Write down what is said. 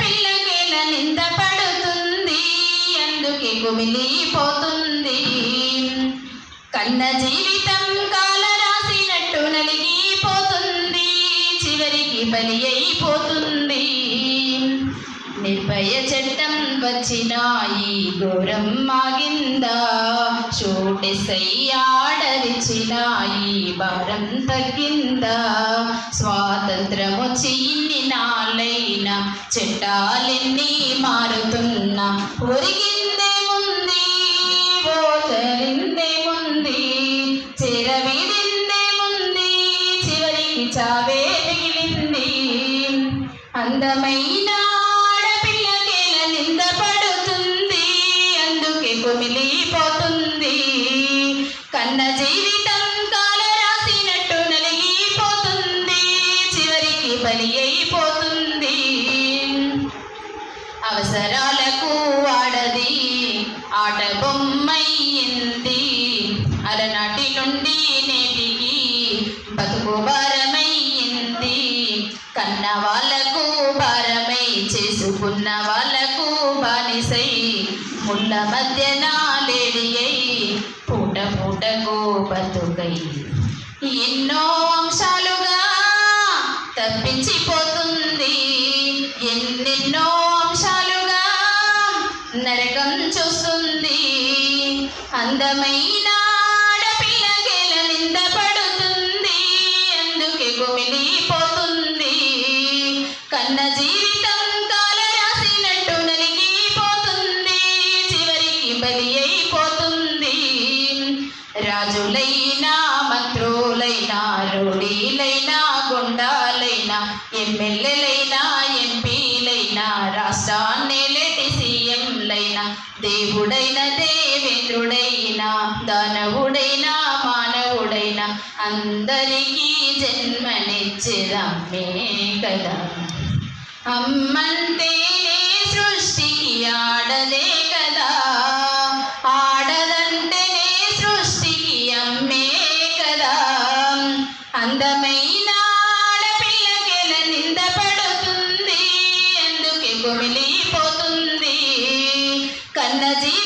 ఆడపిల్లకేల నింద పడుతుంది అందుకే కుమిలిపోతుంది. కన్న జీవితం కాల రాసినట్టు నలిగిపోతుంది చివరికి బలి అయిపోతుంది. నిర్భయ చట్టం వచ్చిన ఈ ఘోరం మాగిందా చోటెసయ్యా ఆడరిచిన భారం తగ్గిందా? స్వాతంత్రం వచ్చి ఇన్ని నాళ్ళైనా చట్టాలెన్ని మారుతున్నా ఒరిగిందేముంది ఓచరిందేముంది చెరవిడిందేముంది చివరికి చావే మిగిలింది. అందమైన ఆడపిల్లకేల నింద పడుతుంది అందుకే కుమిలిపోతుంది. కన్న జీవి అవసరాలకు వాడది. ఆట బొమ్మయింది అలనాటి నుండి నేటికి బతుకు భారమయ్యింది కన్న వాళ్ళకు భారమై చేసుకున్న వాళ్ళకు బానిసై. ముళ్ళ మధ్యన లేడి అయి పూట పూటకు బతుకై. ఎన్నో నరకం చూస్తుంది. అందమైన ఆడపిల్లకేల నింద పడుతుంది. అందుకే కుమిలిపోతుంది కన్న జీవితం కాల రాసినట్టు నలిగిపోతుంది. చివరికి బలి అయిపోతుంది. రాజులైనా మంత్రులైనా రౌడీలైనా దేవుడైన దేవేంద్రుడైనా దానవుడైనా మానవుడైనా అందరికీ జన్మనిచ్చిదమ్మే కదా అమ్మంటేనే సృష్టికి ఆడదే కదా ఆడదంటేనే సృష్టికి అమ్మే కదా అందమైన కన్న